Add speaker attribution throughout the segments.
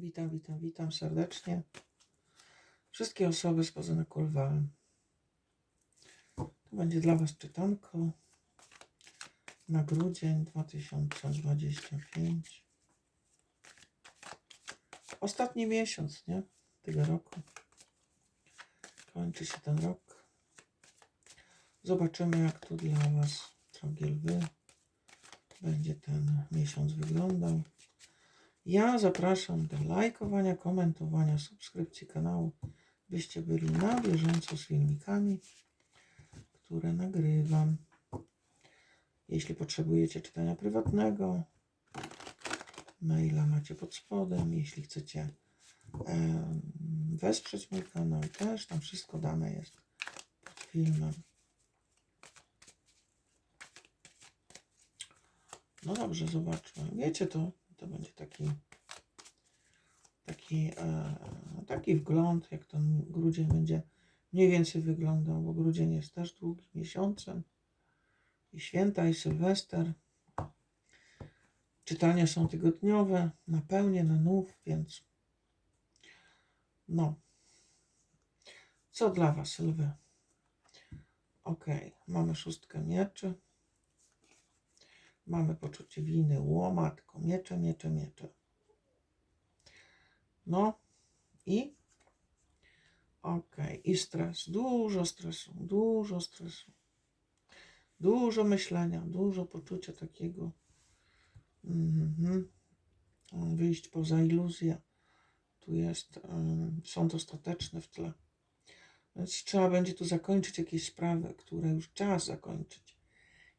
Speaker 1: Witam, witam, witam serdecznie. Wszystkie osoby spoza Nakulwałem. To będzie dla Was czytanko na grudzień 2025. Ostatni miesiąc, nie? Tego roku. Kończy się ten rok. Zobaczymy, jak tu dla Was, drogie lwy, będzie ten miesiąc wyglądał. Ja zapraszam do lajkowania, komentowania, subskrypcji kanału, byście byli na bieżąco z filmikami, które nagrywam. Jeśli potrzebujecie czytania prywatnego, maila macie pod spodem. Jeśli chcecie em, wesprzeć mój kanał, też tam wszystko dane jest pod filmem. No dobrze, zobaczmy. Wiecie to, to będzie taki taki, e, taki wgląd, jak ten grudzień będzie mniej więcej wyglądał, bo grudzień jest też długim miesiącem. I święta, i sylwester. Czytania są tygodniowe, na pełnię, na nów, więc no. Co dla Was, lwy? Ok, mamy szóstkę mieczy. Mamy poczucie winy, łomatko, miecze, miecze, miecze. No i okej, i stres, dużo stresu, dużo stresu, dużo myślenia, dużo poczucia takiego mhm, wyjść poza iluzję. Tu jest em, sąd ostateczny w tle. Więc trzeba będzie tu zakończyć jakieś sprawy, które już czas zakończyć.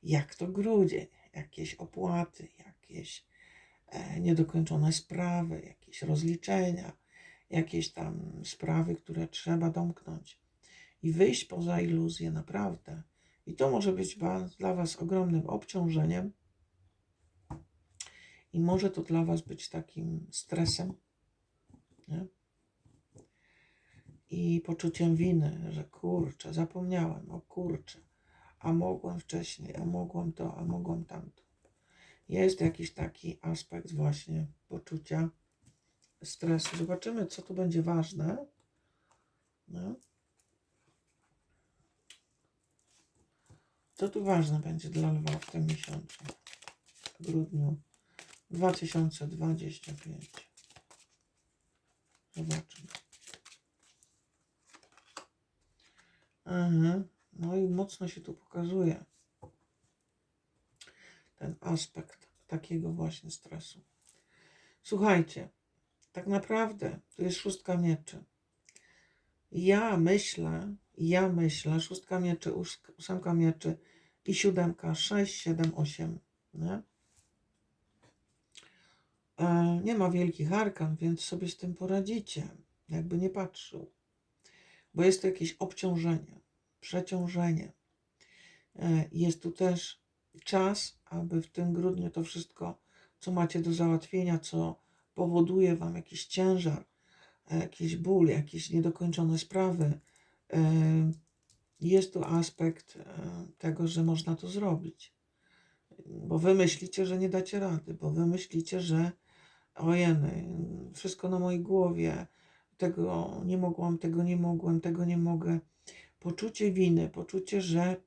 Speaker 1: Jak to grudzień, jakieś opłaty, jakieś e, niedokończone sprawy, jakieś rozliczenia, jakieś tam sprawy, które trzeba domknąć i wyjść poza iluzję naprawdę. I to może być dla Was ogromnym obciążeniem i może to dla Was być takim stresem nie? i poczuciem winy, że kurczę, zapomniałem, o kurczę, a mogłem wcześniej, a mogłem to, a mogłem tamto jest jakiś taki aspekt właśnie poczucia stresu. Zobaczymy, co tu będzie ważne. No. Co tu ważne będzie dla Lwa w tym miesiącu, w grudniu 2025. Zobaczmy. Aha. No i mocno się tu pokazuje ten aspekt takiego właśnie stresu. Słuchajcie, tak naprawdę to jest szóstka mieczy. Ja myślę, ja myślę, szóstka mieczy, ós- ósemka mieczy i siódemka, sześć, siedem, osiem, nie? E, nie ma wielkich arkan, więc sobie z tym poradzicie, jakby nie patrzył. Bo jest to jakieś obciążenie, przeciążenie. E, jest tu też czas, aby w tym grudniu to wszystko, co macie do załatwienia, co powoduje Wam jakiś ciężar, jakiś ból, jakieś niedokończone sprawy, e, jest tu aspekt e, tego, że można to zrobić. Bo Wy myślicie, że nie dacie rady, bo Wy myślicie, że ojeny, wszystko na mojej głowie, tego nie mogłam, tego nie mogłem, tego nie mogę. Poczucie winy, poczucie, że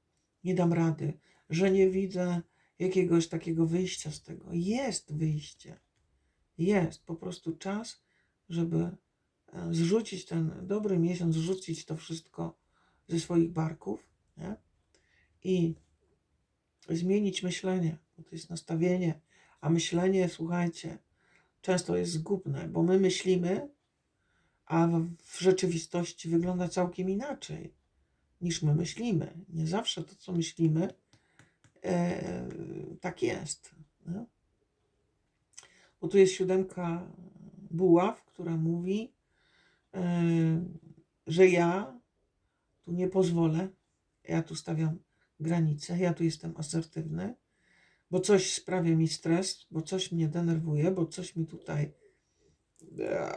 Speaker 1: nie dam rady, że nie widzę jakiegoś takiego wyjścia z tego. Jest wyjście. Jest po prostu czas, żeby e, zrzucić ten dobry miesiąc, zrzucić to wszystko ze swoich barków nie? i zmienić myślenie, bo to jest nastawienie, a myślenie, słuchajcie, często jest zgubne, bo my myślimy, a w- w rzeczywistości wygląda całkiem inaczej niż my myślimy. Nie zawsze to, co myślimy, e, tak jest. Bo tu jest siódemka buław, która mówi, e, że ja tu nie pozwolę, ja tu stawiam granice, ja tu jestem asertywny, bo coś sprawia mi stres, bo coś mnie denerwuje, bo coś mi tutaj e,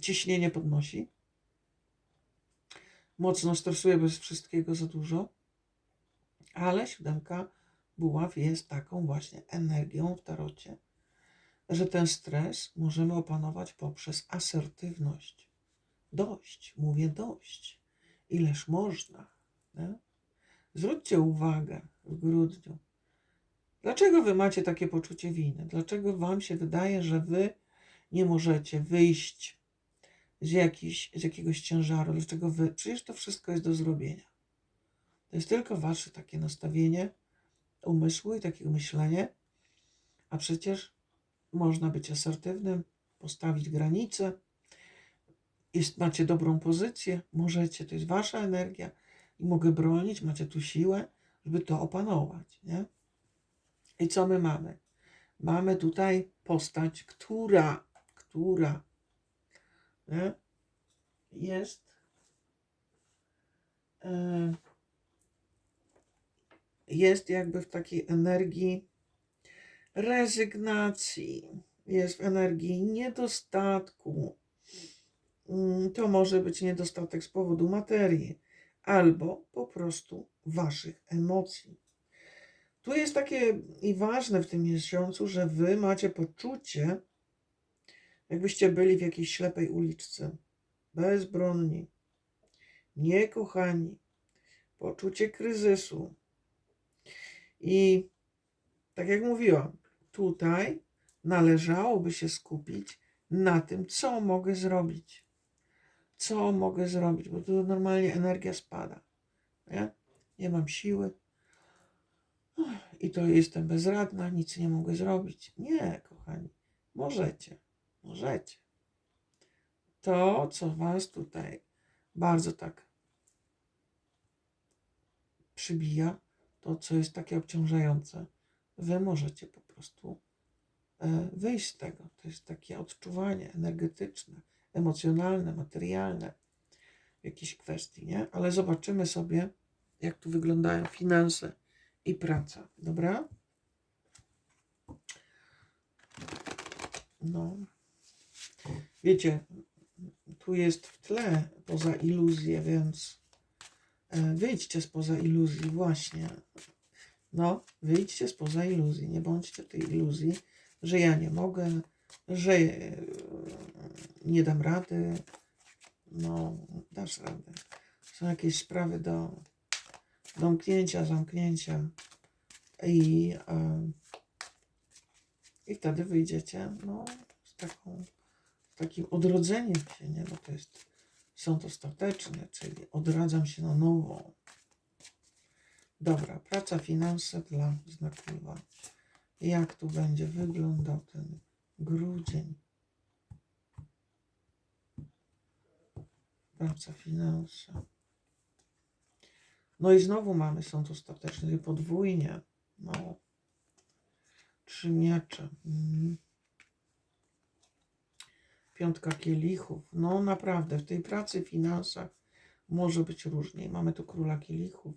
Speaker 1: ciśnienie podnosi. Mocno stresuję bez wszystkiego za dużo. Ale siódemka buław jest taką właśnie energią w tarocie, że ten stres możemy opanować poprzez asertywność. Dość, mówię dość. Ileż można. Nie? Zwróćcie uwagę w grudniu. Dlaczego wy macie takie poczucie winy? Dlaczego wam się wydaje, że wy nie możecie wyjść z, jakiś, z jakiegoś ciężaru? Dlaczego wy? Przecież to wszystko jest do zrobienia. To jest tylko wasze takie nastawienie umysłu i takie myślenie, a przecież można być asertywnym, postawić granice, jest, macie dobrą pozycję, możecie, to jest wasza energia i mogę bronić, macie tu siłę, żeby to opanować, nie? I co my mamy? Mamy tutaj postać, która, która? Jest e, jest jakby w takiej energii rezygnacji, jest w energii niedostatku. Mm, To może być niedostatek z powodu materii albo po prostu waszych emocji. Tu jest takie i ważne w tym miesiącu, że wy macie poczucie, jakbyście byli w jakiejś ślepej uliczce, bezbronni, niekochani, poczucie kryzysu. I tak jak mówiłam, tutaj należałoby się skupić na tym, co mogę zrobić. Co mogę zrobić, bo tu normalnie energia spada. Nie, nie mam siły. I to jestem bezradna, nic nie mogę zrobić. Nie, kochani, możecie, możecie. To, co Was tutaj bardzo tak przybija, to, co jest takie obciążające, Wy możecie po prostu e, wyjść z tego. To jest takie odczuwanie energetyczne, emocjonalne, materialne w jakiejś kwestii, nie? Ale zobaczymy sobie, jak tu wyglądają finanse i praca, dobra? No. Wiecie, tu jest w tle poza iluzję, więc e, wyjdźcie spoza iluzji, właśnie. No, wyjdźcie spoza iluzji, nie bądźcie tej iluzji, że ja nie mogę, że e, nie dam rady. No, dasz radę. Są jakieś sprawy do domknięcia, zamknięcia i, e, i wtedy wyjdziecie no, z, taką, takim odrodzeniem się, nie? Bo to jest sąd ostateczny, czyli odradzam się na nowo. Dobra, praca, finanse dla znaku. Jak tu będzie wyglądał ten grudzień? Praca, finanse. No i znowu mamy sąd ostateczny, podwójnie. No. Trzy miecze. Mhm. Piątka kielichów. No naprawdę, w tej pracy, finansach może być różniej. Mamy tu króla kielichów,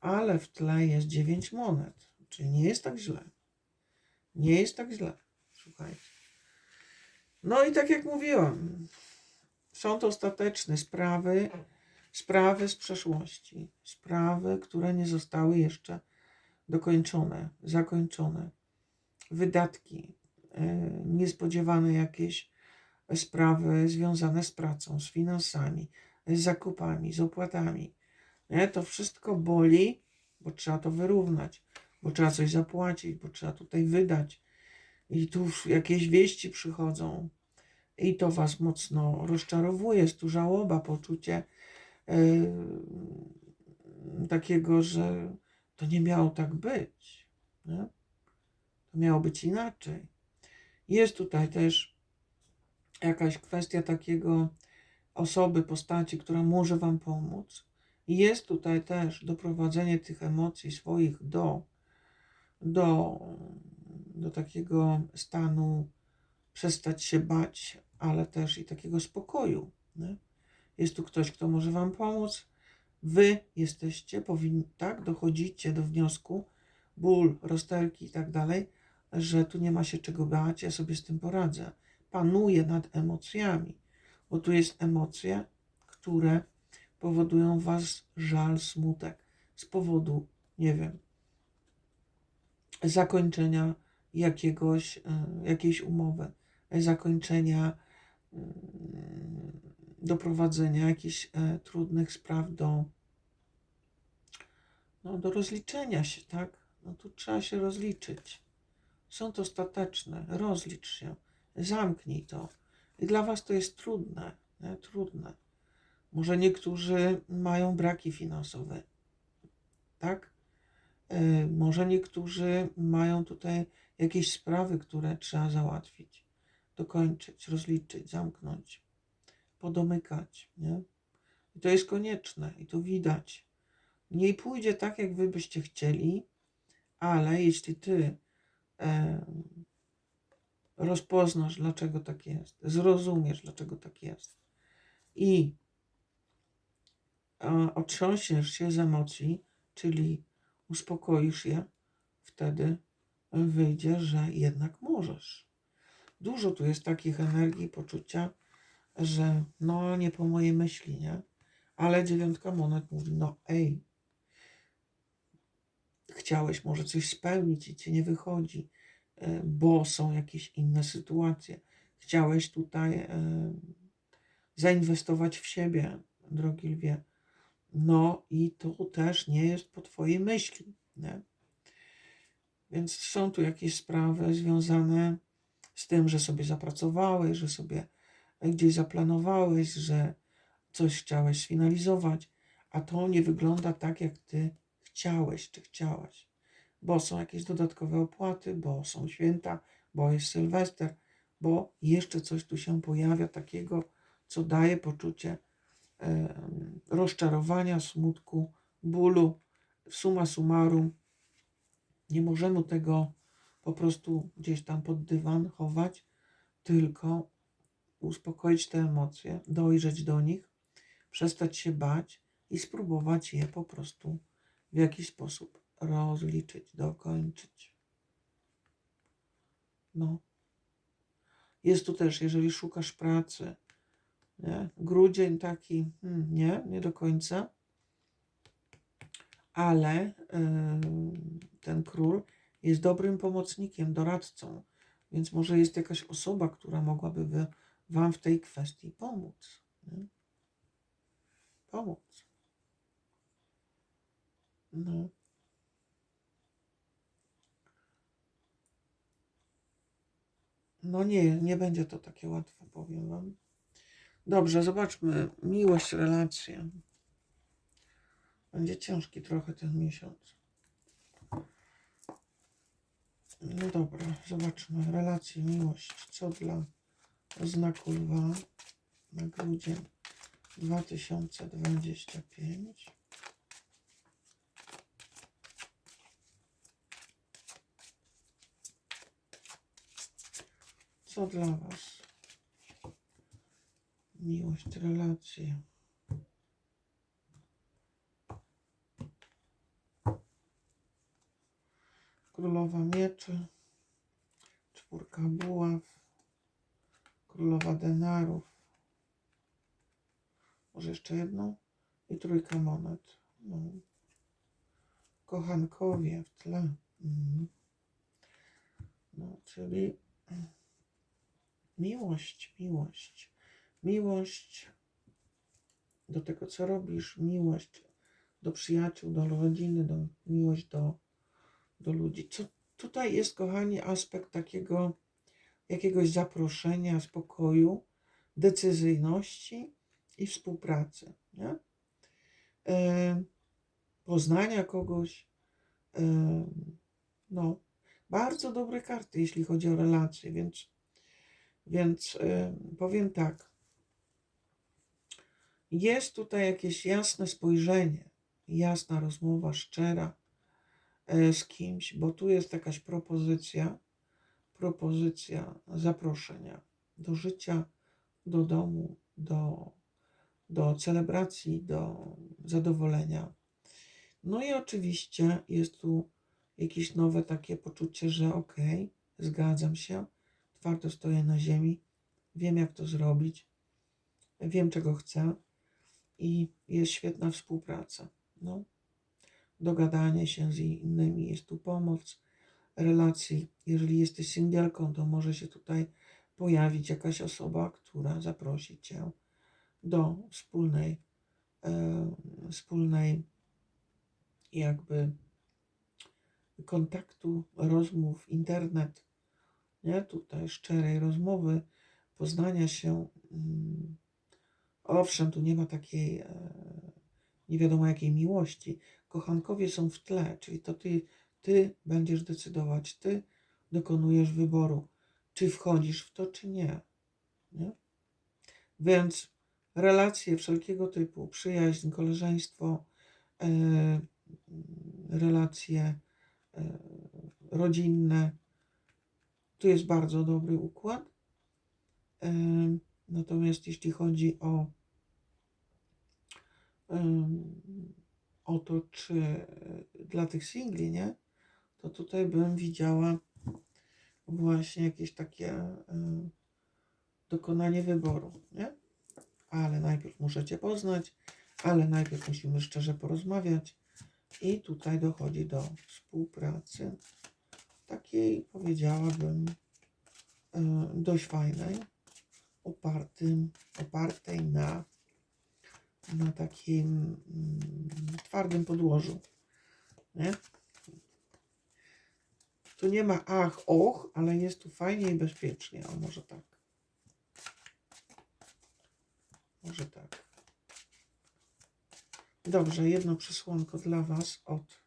Speaker 1: ale w tle jest dziewięć monet, czyli nie jest tak źle. Nie jest tak źle. Słuchajcie. No i tak jak mówiłam, sąd ostateczny, sprawy, sprawy z przeszłości, sprawy, które nie zostały jeszcze dokończone, zakończone, wydatki, e, niespodziewane jakieś sprawy związane z pracą, z finansami, z zakupami, z opłatami. Nie? To wszystko boli, bo trzeba to wyrównać, bo trzeba coś zapłacić, bo trzeba tutaj wydać. I tu jakieś wieści przychodzą. I to was mocno rozczarowuje. Jest tu żałoba, poczucie yy, takiego, że to nie miało tak być. Nie? To miało być inaczej. Jest tutaj też jakaś kwestia takiego osoby, postaci, która może Wam pomóc. Jest tutaj też doprowadzenie tych emocji swoich do, do, do takiego stanu przestać się bać, ale też i takiego spokoju. Nie? Jest tu ktoś, kto może Wam pomóc. Wy jesteście, tak, dochodzicie do wniosku, ból, rozterki i tak dalej, że tu nie ma się czego bać, ja sobie z tym poradzę. Panuję nad emocjami, bo tu jest emocje, które powodują Was żal, smutek z powodu, nie wiem, zakończenia jakiegoś, e, jakiejś umowy, zakończenia, mm, doprowadzenia jakichś e, trudnych spraw do, no, do rozliczenia się, tak? No tu trzeba się rozliczyć. Sąd ostateczny, rozlicz się, zamknij to. I dla Was to jest trudne, nie? trudne. Może niektórzy mają braki finansowe, tak? E, Może niektórzy mają tutaj jakieś sprawy, które trzeba załatwić, dokończyć, rozliczyć, zamknąć, podomykać, nie? I to jest konieczne i to widać. Nie pójdzie tak, jak wy byście chcieli, ale jeśli ty rozpoznasz, dlaczego tak jest, zrozumiesz, dlaczego tak jest i e, otrząśniesz się z emocji, czyli uspokoisz je, wtedy wyjdzie, że jednak możesz. Dużo tu jest takich energii, poczucia, że no nie po mojej myśli, nie? Ale dziewiątka monet mówi, no ej, chciałeś może coś spełnić i ci nie wychodzi, e, bo są jakieś inne sytuacje. Chciałeś tutaj e, zainwestować w siebie, drogi lwie. No i to też nie jest po twojej myśli, nie? Więc są tu jakieś sprawy związane z tym, że sobie zapracowałeś, że sobie gdzieś zaplanowałeś, że coś chciałeś sfinalizować, a to nie wygląda tak, jak ty chciałeś czy chciałaś. Bo są jakieś dodatkowe opłaty, bo są święta, bo jest Sylwester, bo jeszcze coś tu się pojawia takiego, co daje poczucie rozczarowania, smutku, bólu. Suma summarum, nie możemy tego po prostu gdzieś tam pod dywan chować, tylko uspokoić te emocje, dojrzeć do nich, przestać się bać i spróbować je po prostu w jakiś sposób rozliczyć, dokończyć. No. Jest tu też, jeżeli szukasz pracy, nie? grudzień taki, hmm, nie, nie do końca, ale yy, ten król jest dobrym pomocnikiem, doradcą, więc może jest jakaś osoba, która mogłaby wy, Wam w tej kwestii pomóc. Nie? Pomóc. No. No nie, nie będzie to takie łatwe, powiem Wam. Dobrze, zobaczmy. Miłość, relacje. Będzie ciężki trochę ten miesiąc. No dobra, zobaczmy. Relacje, miłość. Co dla znaku lwa na grudzień 2025. Co dla Was? Miłość, relacje. Królowa mieczy, czwórka buław, królowa denarów. Może jeszcze jedną? I trójka monet. No. Kochankowie w tle. Mhm. No, czyli miłość, miłość. Miłość do tego, co robisz, miłość do przyjaciół, do rodziny, do, miłość do, do ludzi. Co tutaj jest, kochani, aspekt takiego jakiegoś zaproszenia, spokoju, decyzyjności i współpracy. Nie? E, poznania kogoś. E, no, bardzo dobre karty, jeśli chodzi o relacje, więc, więc e, powiem tak. Jest tutaj jakieś jasne spojrzenie, jasna rozmowa, szczera e, z kimś, bo tu jest jakaś propozycja, propozycja zaproszenia do życia, do domu, do, do celebracji, do zadowolenia. No i oczywiście jest tu jakieś nowe takie poczucie, że okej, okay, zgadzam się, twardo stoję na ziemi, wiem jak to zrobić, wiem czego chcę i jest świetna współpraca. No. Dogadanie się z innymi, jest tu pomoc, relacji. Jeżeli jesteś singielką, to może się tutaj pojawić jakaś osoba, która zaprosi cię do wspólnej, e, wspólnej jakby kontaktu, rozmów, internet, nie? Tutaj szczerej rozmowy, poznania się. mm, Owszem, tu nie ma takiej e, nie wiadomo jakiej miłości. Kochankowie są w tle, czyli to ty, ty będziesz decydować, ty dokonujesz wyboru, czy wchodzisz w to, czy nie. nie? Więc relacje wszelkiego typu, przyjaźń, koleżeństwo, e, relacje e, rodzinne, tu jest bardzo dobry układ. Natomiast jeśli chodzi o o to, czy e, dla tych singli, nie? To tutaj bym widziała właśnie jakieś takie e, dokonanie wyboru, nie? Ale najpierw muszę Cię poznać, ale najpierw musimy szczerze porozmawiać i tutaj dochodzi do współpracy takiej, powiedziałabym, e, dość fajnej, opartym, opartej na na takim mm, twardym podłożu. Nie? Tu nie ma ach, och, ale jest tu fajnie i bezpiecznie. O, może tak. Może tak. Dobrze, jedno przesłonko dla Was od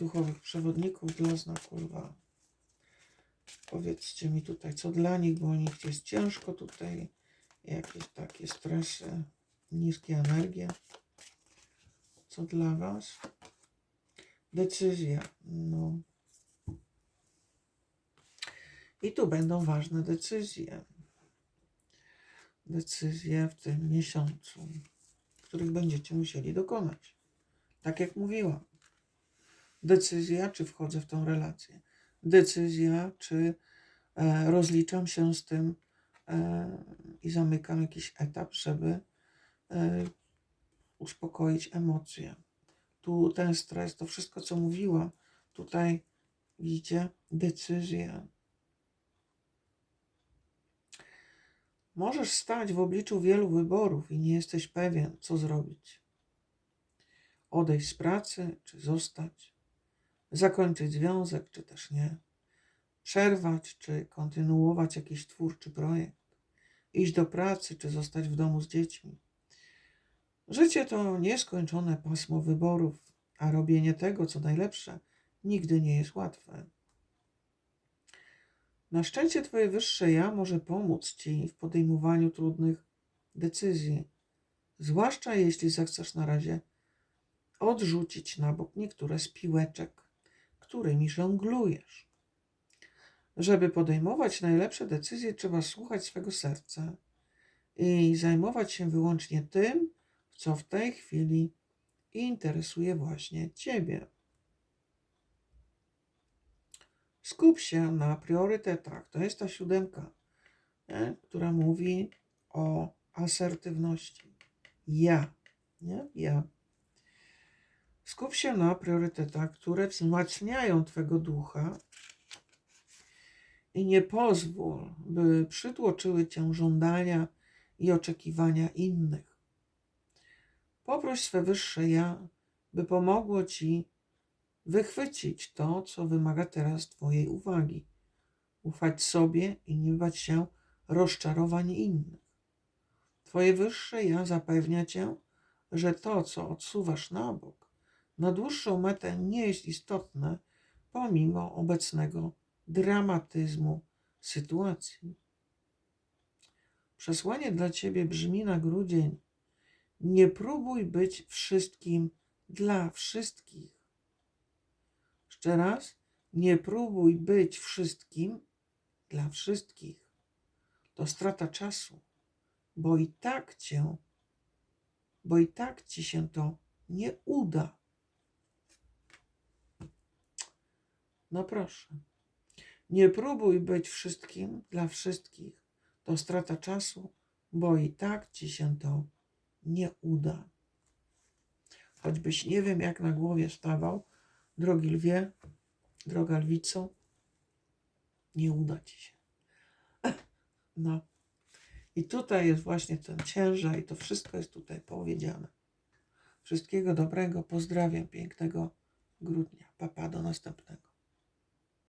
Speaker 1: duchowych przewodników dla znaku lwa. Powiedzcie mi tutaj, co dla nich, bo u nich jest ciężko tutaj jakieś takie stresy, niskie energie. Co dla Was? Decyzja. No. I tu będą ważne decyzje. Decyzje w tym miesiącu, których będziecie musieli dokonać. Tak jak mówiłam. Decyzja, czy wchodzę w tą relację. Decyzja, czy e, rozliczam się z tym, e, i zamykam jakiś etap, żeby e, uspokoić emocje. Tu ten stres, to wszystko, co mówiła, tutaj widzicie, decyzja. Możesz stać w obliczu wielu wyborów i nie jesteś pewien, co zrobić. Odejść z pracy, czy zostać, zakończyć związek, czy też nie, przerwać, czy kontynuować jakiś twórczy projekt iść do pracy czy zostać w domu z dziećmi. Życie to nieskończone pasmo wyborów, a robienie tego, co najlepsze, nigdy nie jest łatwe. Na szczęście Twoje wyższe ja może pomóc Ci w podejmowaniu trudnych decyzji, zwłaszcza jeśli zechcesz na razie odrzucić na bok niektóre z piłeczek, którymi żonglujesz. Żeby podejmować najlepsze decyzje, trzeba słuchać swego serca i zajmować się wyłącznie tym, co w tej chwili interesuje właśnie Ciebie. Skup się na priorytetach. To jest ta siódemka, nie? która mówi o asertywności. Ja, nie? Ja. Skup się na priorytetach, które wzmacniają Twego ducha i nie pozwól, by przytłoczyły cię żądania i oczekiwania innych. Poproś swe wyższe ja, by pomogło ci wychwycić to, co wymaga teraz Twojej uwagi. Ufać sobie i nie bać się rozczarowań innych. Twoje wyższe ja zapewnia Cię, że to, co odsuwasz na bok, na dłuższą metę nie jest istotne, pomimo obecnego dramatyzmu sytuacji. Przesłanie dla ciebie brzmi na grudzień: Nie próbuj być wszystkim dla wszystkich. Jeszcze raz, nie próbuj być wszystkim dla wszystkich. To strata czasu, bo i tak cię, bo i tak ci się to nie uda. No proszę. Nie próbuj być wszystkim dla wszystkich. To strata czasu, bo i tak ci się to nie uda. Choćbyś nie wiem, jak na głowie stawał, Drogi lwie, droga lwico, nie uda ci się. No. I tutaj jest właśnie ten ciężar i to wszystko jest tutaj powiedziane. Wszystkiego dobrego, pozdrawiam, pięknego grudnia. Papa, do następnego.